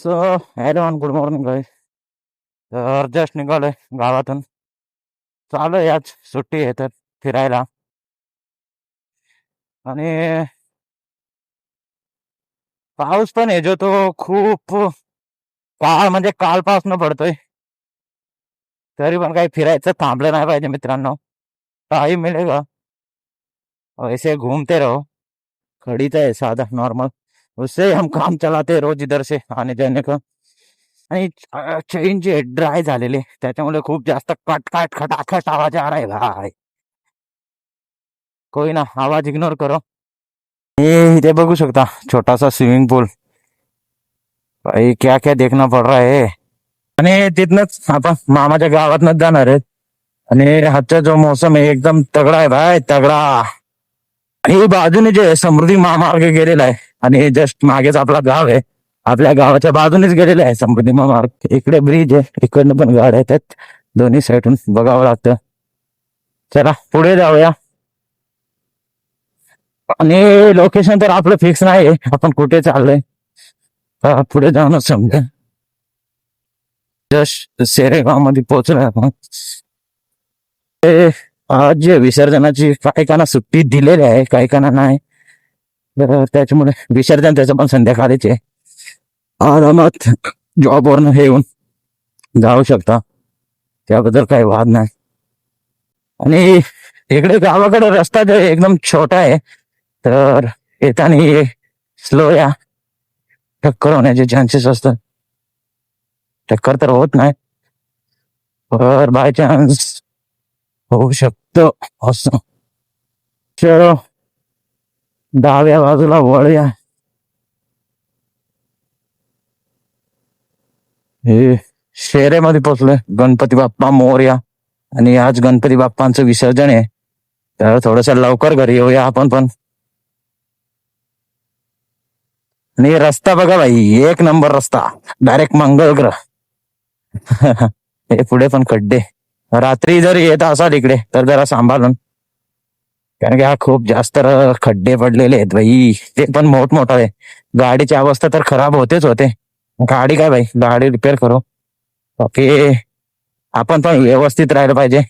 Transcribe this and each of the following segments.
So hello good morning guys तर just निघालोय गावातून. चालू आहे आज. सुट्टी आहे तर फिरायला. आणि पाऊस पण आहे जो तो खूप काळ म्हणजे कालपासून पडतोय. तरी पण काही फिरायचं थांबलं नाही पाहिजे मित्रांनो. काही का ऐसे घुमते रहो. खडीचं आहे साधा नॉर्मल. उससे हम काम चलाते रोज इधर से आने जाने का। आणि चेन जे ड्राय झालेले त्याच्यामुळे खूप जास्त कट कट खटाखट आवाज आ रहा है भाई। कोई ना आवाज इग्नोर करो। हे इथे बघू शकता छोटासा स्विमिंग पूल भाई क्या क्या देखना पड रहा है? आणि तिथनच आपण मामाच्या गावातनच जाणार आहेत आणि आजचा जो मौसम आहे एकदम तगडा आहे भाई तगडा. आणि बाजूने जे समृद्धी महामार्ग गेलेला आहे. आणि जस्ट मागेच आपला गाव आहे. आपल्या गावाच्या बाजूनेच गेलेलं आहे समृद्धी महामार्ग इकडे ब्रिज आहे इकडनं पण गाड्या येतात. दोन्ही साईडून बघावं लागतं. चला पुढे जाऊया. आणि लोकेशन तर आपलं फिक्स नाही आपण कुठे चाललोय? पुढे जाऊनच समजा. जस्ट सेरेगावमध्ये पोहोचलोय आपण. ते आज विसर्जनाची काही काना सुट्टी दिलेली आहे काही काना नाही. तर त्याच्यामुळे विसर्जन त्याचं पण संध्याकाळीच आहे. आरामात जॉबवरनं हे येऊन जाऊ शकता. त्याबद्दल काही वाद नाही. आणि इकडे गावाकडे रस्ता जो एकदम छोटा आहे तर येताना स्लो या. टक्कर होण्याचे चान्सेस असतात. टक्कर तर होत नाही. पर बाय चान्स होऊ शकतो असं. चलो डाव्या बाजूला वळूया. हे शेरेमध्ये पोचलोय. गणपती बाप्पा मोर्या. आणि आज गणपती बाप्पांचं विसर्जन आहे. तर थोडस लवकर घरी येऊया आपण पण. आणि रस्ता बघा भाई एक नंबर रस्ता. डायरेक्ट मंगळ ग्रह. हे पुढे पण खड्डे. रात्री जर येत असाल इकडे तर जरा सांभाळून. कारण की हा खूप जास्त खड्डे पडलेले आहेत भाई ते पण मोठमोठा आहे. गाडीची अवस्था तर खराब होतेच होते. गाडी काय भाई गाडी रिपेअर करू. बाकी आपण पण व्यवस्थित राहिलं पाहिजे.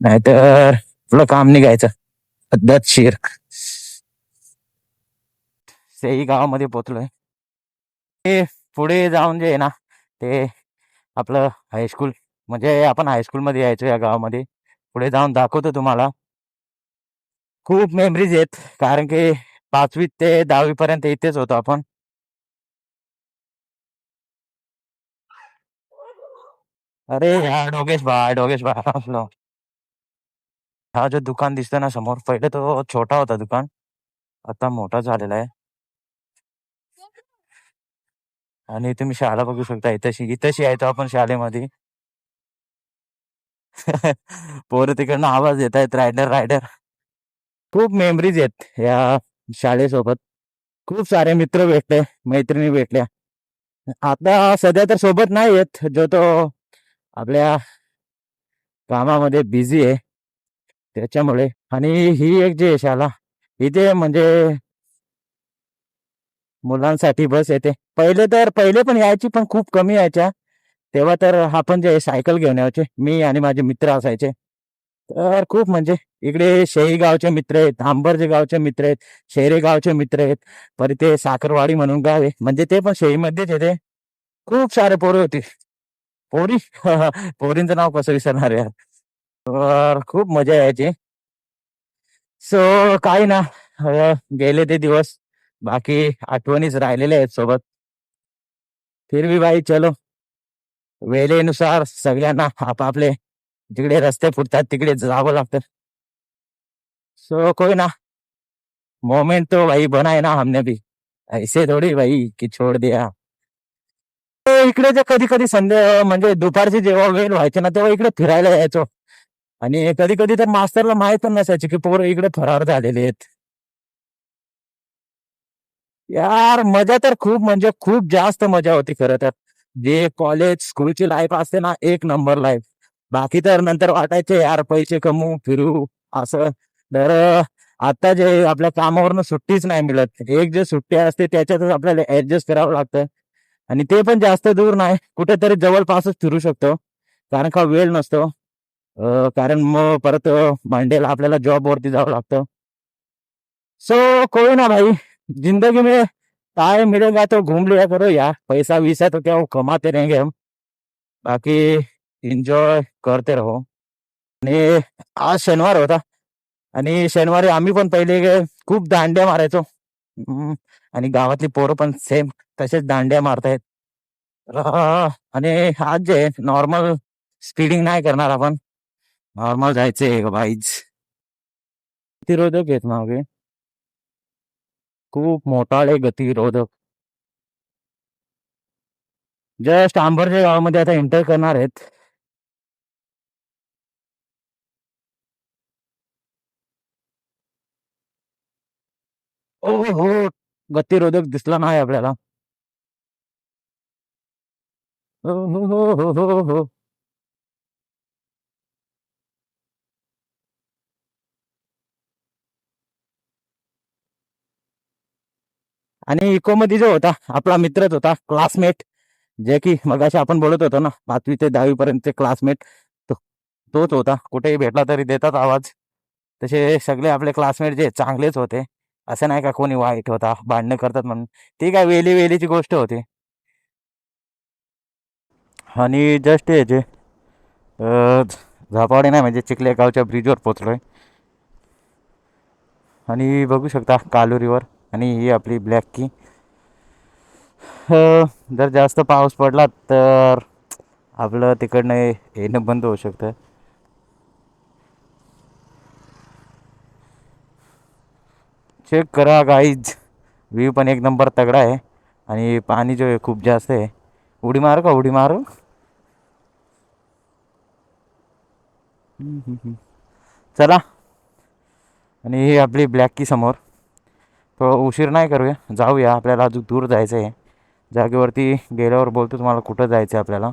नाहीतर आपलं काम निघायचं. पद्धतशीर सेई गावामध्ये पोचलोय. ते पुढे जाऊन जे आहे ना ते आपलं हायस्कूल म्हणजे आपण हायस्कूलमध्ये यायचो या गावामध्ये. पुढे जाऊन दाखवतो तुम्हाला. खूप मेमरीज आहेत. कारण की पाचवी ते दहावी पर्यंत इथेच होतो आपण. अरे यार डोगेश बा डोगेश बा हा जो दुकान दिसतो ना समोर पहिले तो छोटा होता दुकान. आता मोठा झालेला आहे. आणि तुम्ही शाळा बघू शकता इथशी इथशी यायचो आपण शाळेमध्ये. पोरं तिकडनं आवाज येत आहेत रायडर रायडर खूप मेमरीज आहेत या शाळेसोबत. खूप सारे मित्र भेटले मैत्रिणी भेटल्या. आता सध्या तर सोबत नाही येत जो तो आपल्या कामामध्ये बिझी आहे. त्याच्यामुळे. आणि ही एक जी आहे शाळा इथे म्हणजे मुलांसाठी बस येते. पहिले तर पहिले पण यायची पण खूप कमी यायच्या. तेव्हा तर आपण जे सायकल घेऊन यायचे मी आणि माझे मित्र असायचे. तर खूप म्हणजे इकडे शेही गावचे मित्र आहेत आंबरजे गावचे मित्र आहेत शेरे गावचे मित्र आहेत परत ते साखरवाडी म्हणून गाव आहे. म्हणजे ते पण शेहीमध्येच येते खूप सारे पोरे होते. पोरी? पोरींचं नाव कसं विसरणार यार? तर खूप मजा यायची. सो काही ना. गेले ते दिवस. बाकी आठवणीच राहिलेल्या आहेत सोबत. फिर भी भाई चलो. वेळेनुसार सगळ्यांना आपापले जिकडे रस्ते फुटतात तिकडे जावं लागतं. सो कोई ना. मोमेंट तो भाई बनाय ना हमने भी. ऐसे थोडी भाई की छोड दिया. तो इकडे जे कधी कधी संध्या म्हणजे दुपारची जेव्हा वेळ व्हायची ना तेव्हा इकडे फिरायला यायचो आणि कधी कधी तर मास्तरला माहीत पण नसायचे की पोरं इकडे फरार झालेले आहेत. यार मजा तर खूप म्हणजे खूप जास्त मजा होती खरं तर. जे कॉलेज स्कूलची लाईफ असते ना एक नंबर लाईफ बाकी तर नंतर वाटायचे यार पैसे कमवू फिरू असं. तर आता जे आपल्या कामावरनं सुट्टीच नाही मिळत. एक जे सुट्टी असते त्याच्यातच आपल्याला ऍडजस्ट करावं लागतं. आणि ते पण जास्त दूर नाही. कुठेतरी जवळपासच फिरू शकतो. कारण का वेळ नसतो. कारण मग परत मंडेला आपल्याला जॉब वरती जावं लागतं. सो कोई ना भाई. जिंदगी में टाइम मिलेगा तो घूम लिया करो यार पैसा वीसा तो क्या वो कमाते रहेंगे हम बाकी एन्जॉय करते राहो. आणि आज शनिवार होता. आणि शनिवारी आम्ही पण पहिले खूप दांड्या मारायचो. आणि गावातली पोरं पण सेम तसेच दांड्या मारतायत. आणि आज जे नॉर्मल स्पीडिंग नाही करणार आपण. नॉर्मल जायचे बाईज. गतिरोधक घेत मागे. खूप मोठाळे गतिरोधक. जस्ट आंबरच्या गावामध्ये आता एंटर करणार आहेत. ओ हो गतिरोधक दिसला नाही आपल्याला. हो हो हो हो हो. आणि इको मध्ये जो होता आपला मित्रच होता क्लासमेट जे की मगाशी आपण बोलत होतो ना पाचवी ते दहावी पर्यंतचे क्लासमेट तो तोच होता. कुठेही भेटला तरी देतात आवाज. तसे सगळे आपले क्लासमेट जे चांगलेच होते. असं नाही का कोणी वाईट होता भांडणं करतात म्हणून. ती काय वेली वेलीची गोष्ट होती. आणि जस्ट याचे जे झापावडे नाही म्हणजे चिखले गावच्या ब्रिजवर आहे आणि बघू शकता कालोरीवर आणि ही आपली ब्लॅक की जर जास्त पाऊस पडला तर आपलं तिकडनं येणं बंद होऊ शकतं. चेक करा गाईज व्ह्यू पण एक नंबर तगडा आहे. आणि पाणी जो आहे खूप जास्त आहे. उडी मारू का? उडी मारू? चला. आणि ही आपली ब्लॅक की समोर. थोडं उशीर नाही करूया. जाऊया. आपल्याला अजून दूर जायचं आहे जागेवरती गेल्यावर बोलतो तुम्हाला कुठं जायचं आहे आपल्याला.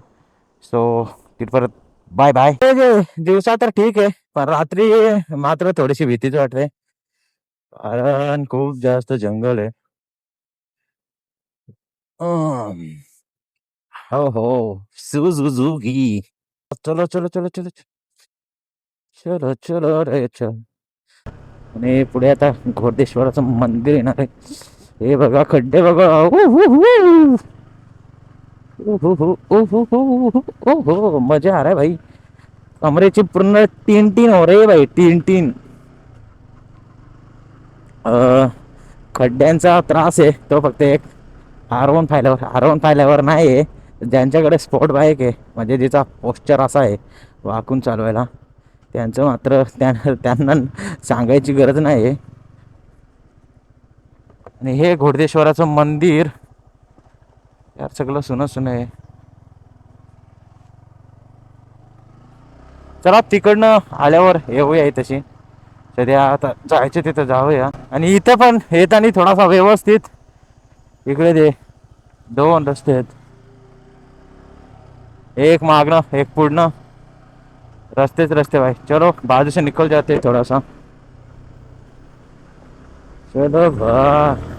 सो तिथपर्यंत बाय बाय दिवसा तर ठीक आहे. पण रात्री मात्र थोडीशी भीतीच वाटते. कारण खूप जास्त जंगल आहे अं. हो हो सुझुझुकी चलो चलो चलो चलो चलो चलो रे चल आणि पुढे आता घोडेश्वराचं मंदिर येणार आहे हे बघा खड्डे बघा उहुहु. उहुहु, उहुहु, ओहो मजा आ रहा है भाई कमरेची पूर्ण टीन टीन हो रही है भाई टीन टीन अं, खड्ड्यांचा त्रास आहे. तो फक्त एक आर वन फायल्यावर आर वन फायल्यावर नाही आहे. ज्यांच्याकडे स्पोर्ट बाईक आहे म्हणजे जिचा पोस्चर असा आहे वाकून चालवायला त्यांचं मात्र त्या त्यांना सांगायची गरज नाही आहे. आणि हे घोडदेश्वराचं मंदिर यार सगळं सुनं सुनं आहे. चला तिकडनं आल्यावर येऊया तशी सध्या आता जायचे तिथं जाऊया. आणि इथं पण येताना थोडासा व्यवस्थित. इकडे दे. दोन रस्ते आहेत. एक मागणं एक पुढणं रस्तेच रस्ते भाई चलो बाजू से निकल जाते थोडासा. थोड़ा सा चलो बा.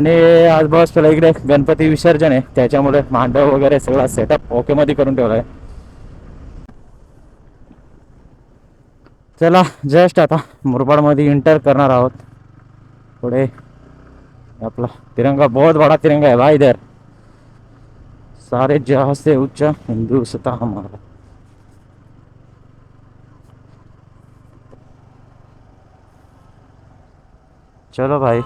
आणि आज बस तुला इकडे गणपती विसर्जन आहे. त्याच्यामुळे मांडव वगैरे सगळा सेटअप ओके मध्ये करून ठेवलाय. चला जस्ट आता मुरबाडमध्ये इंटर करणार आहोत. पुढे आपला तिरंगा बहुत बड़ा तिरंगा आहे भाई इधर. सारे जहाज से हिंदू सता हमारा. चलो भाई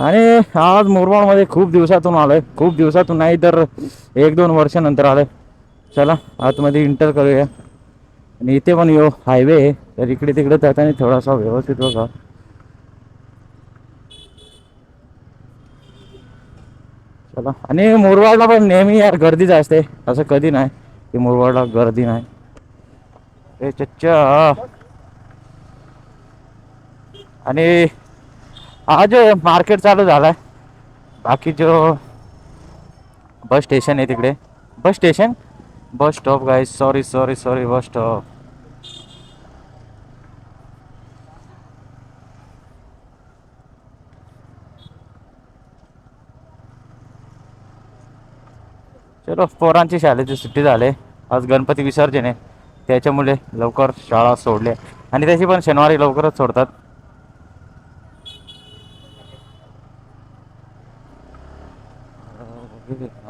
आणि आज मुरबाडमध्ये खूप दिवसातून आलोय. खूप दिवसातून नाही तर एक दोन वर्षानंतर आलोय. चला आतमध्ये इंटर करूया. आणि इथे पण येऊ हायवे आहे. तर इकडे तिकडे जाताना थोडासा व्यवस्थित बघा. चला. आणि मुरबाडला पण नेहमी यार गर्दीच असते. असं कधी नाही की मुरबाडला गर्दी नाही. ए चच्चा. आणि आज मार्केट चालू झालाय. बाकी जो बस स्टेशन आहे तिकडे. Bus station bus stop guys sorry sorry sorry bus stop चलो पोरांची शाळेची सुट्टी झाले. आज गणपती विसर्जन आहे. त्याच्यामुळे लवकर शाळा सोडल्या. आणि त्याची पण शनिवारी लवकरच सोडतात. Hmm.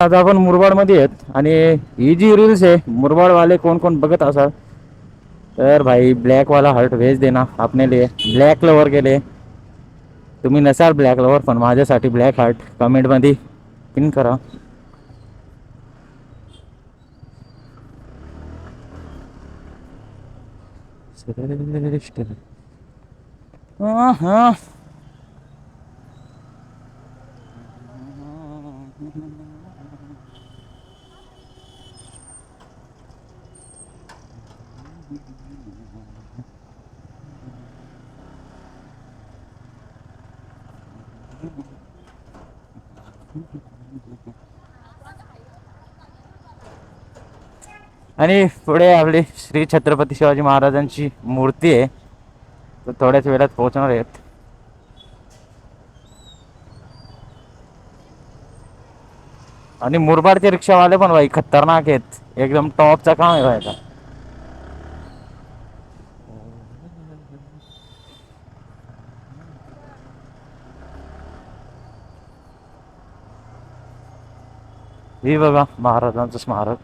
आज आपण मुरबाडमध्ये आहेत आणि ही जी रील्स आहे मुरबाडवाले कोण कोण बघत असाल तर भाई ब्लॅक वाला हर्ट भेज देना आपने लिए ब्लॅक लवर केले तुम्ही नसाल ब्लॅक लवर पण माझ्यासाठी ब्लॅक हार्ट कमेंटमध्ये पिन करा श्रेष्ठ. हां हा. आणि पुढे आपली श्री छत्रपती शिवाजी महाराजांची मूर्ती आहे. तर थोड्याच वेळात पोहोचणार आहेत. आणि मुरबाडचे रिक्षावाले पण भाई खतरनाक आहेत. एकदम टॉपचा काम आहे भाई आता हे बघा महाराजांचं स्मारक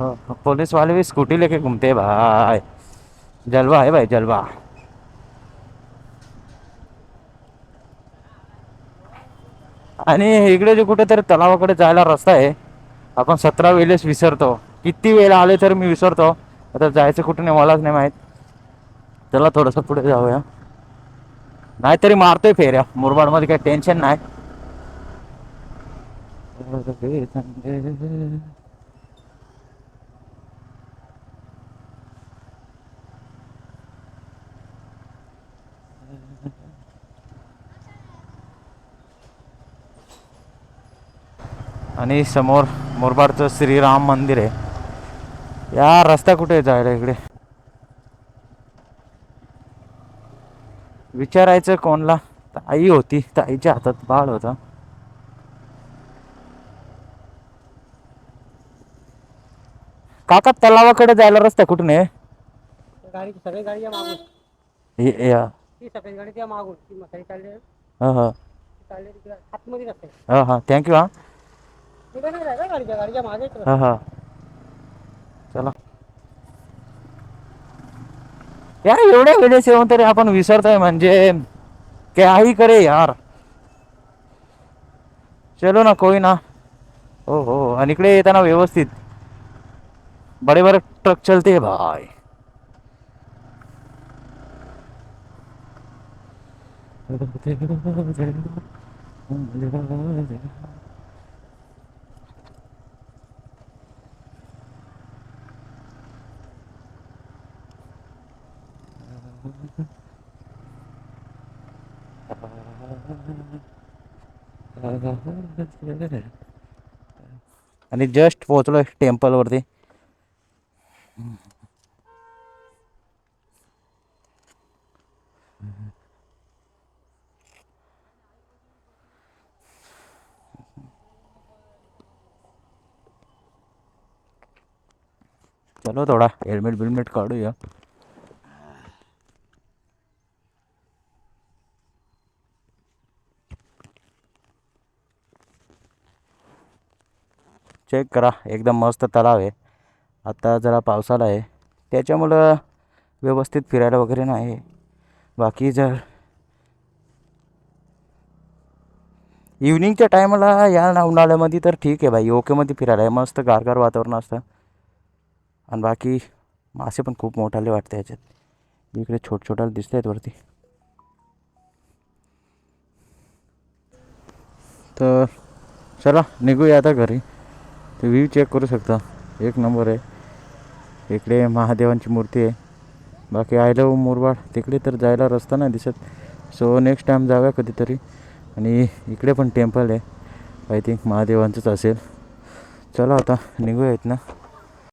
हाँ, पुलिस वाले भी स्कूटी लेके घूमते भाय भाई। जलवा है भाई जलवा। आणि इकडे जे कुठेतरी तलावाकडे जायला रस्ता आहे आपण सतरा वेळेस विसरतो. किती वेळ आले तर मी विसरतो. आता जायचं कुठे नाही मलाच नाही माहीत. चला थोडंसं पुढे जाऊया. नाहीतरी मारतोय फेऱ्या. मुरबाडमध्ये काही टेन्शन नाही. आणि समोर मुरबाडचं श्रीराम मंदिर आहे. या रस्ता कुठे आहे जायला इकडे? विचारायचं कोणला? ताई होती ताईच्या हातात बाळ होता. काका तलावाकडे जायला रस्ता कुठून आहे? गाडी सगळी गाडी या मागून. हे- हे, हा. ती सफेद गाडी त्या मागून. ती मसाई चालली. आहे, हा हा. ती चालली तिकडे आतमध्ये रस्ते हा हा. थँक्यू हा. तिकडे नाही जायचं गाडीच्या गाडीच्या मागे हा हा. चला. यार एवढ्या वेळेस येऊन तरी आपण विसरतोय म्हणजे काही करे यार. चलो ना कोई ना. हो हो. आणि इकडे येताना व्यवस्थित. बडे बडे ट्रक चलते भाई. आणि जस्ट पोहोचलोय टेम्पलवरती चलो थोडा हेल्मेट बिल्मेट काढूया चेक करा. एकदम मस्त तलाव आहे. आता जरा पावसाळा आहे. त्याच्यामुळं व्यवस्थित फिरायला वगैरे नाही. बाकी जर इव्हनिंगच्या टायमाला या ना उन्हाळ्यामध्ये तर ठीक आहे भाई. ओकेमध्ये फिरायला आहे. मस्त गारगार वातावरण असतं. आणि बाकी मासे पण खूप मोठाले वाटते याच्यात. इकडे छोट छोटाले दिसत आहेत वरती. तर चला निघूया आता घरी. ते व्ह्यू चेक करू शकता. एक नंबर आहे. इकडे महादेवांची मूर्ती आहे. बाकी आय लव मुरबाड. तिकडे तर जायला रस्ता नाही दिसत. सो नेक्स्ट टाईम जाऊया कधीतरी. आणि इकडे पण टेम्पल आहे. आय थिंक महादेवांचंच असेल. चला आता निघूया इथनं